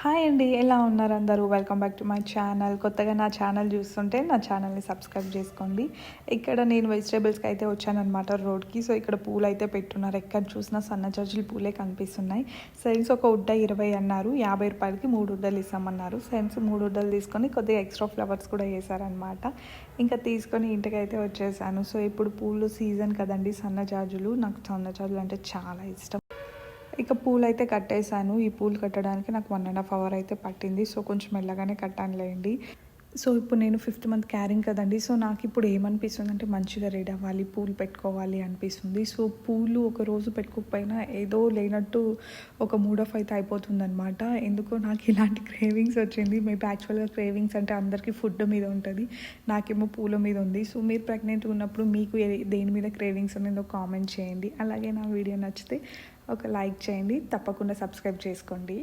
Hi అండి ఎలా ఉన్నారు అందరూ? Welcome back to my channel కొత్తగా నా ఛానల్ చూస్తుంటే నా ఛానల్ని సబ్స్క్రైబ్ చేసుకోండి. ఇక్కడ నేను వెజిటేబుల్స్కి అయితే వచ్చానమాట రోడ్కి. సో ఇక్కడ పూలు అయితే పెట్టున్నారు. ఎక్కడ చూసినా సన్న జడ్జులు పూలే కనిపిస్తున్నాయి. సైన్స్ ఒక ఉడ్డ ఇరవై అన్నారు. యాభై రూపాయలకి మూడు ఉడ్డలు ఇస్తామన్నారు. సెన్స్ మూడు ఉడ్డలు తీసుకొని కొద్దిగా ఎక్స్ట్రా ఫ్లవర్స్ కూడా వేసారనమాట ఇంకా తీసుకొని ఇంటికి అయితే వచ్చేసాను. సో ఇప్పుడు పూలు సీజన్ కదండి సన్న జాజులు. నాకు సన్న జాజులు అంటే చాలా ఇష్టం. ఇక పూలు అయితే కట్టేశాను. ఈ పూలు కట్టడానికి నాకు వన్ అండ్ హాఫ్ అవర్ అయితే పట్టింది. సో కొంచెం మెల్లగానే కట్టానులేండి. సో ఇప్పుడు నేను ఫిఫ్త్ మంత్ క్యారింగ్ కదండి సో నాకు ఇప్పుడు ఏమనిపిస్తుంది అంటే మంచిగా రెడీ అవ్వాలి పూలు పెట్టుకోవాలి అనిపిస్తుంది. సో పూలు ఒక రోజు పెట్టుకోకపోయినా ఏదో లేనట్టు ఒక మూడ్ ఆఫ్ అయితే అయిపోతుంది అనమాట ఎందుకో నాకు ఇలాంటి క్రేవింగ్స్ వచ్చింది. మేబీ యాక్చువల్గా క్రేవింగ్స్ అంటే అందరికీ ఫుడ్ మీద ఉంటుంది నాకేమో పూల మీద ఉంది. సో మీరు ప్రెగ్నెంట్ ఉన్నప్పుడు మీకు దేని మీద క్రేవింగ్స్ అనేది ఒక కామెంట్ చేయండి. అలాగే నా వీడియో నచ్చితే ఒక లైక్ చేయండి తప్పకుండా సబ్స్క్రైబ్ చేసుకోండి.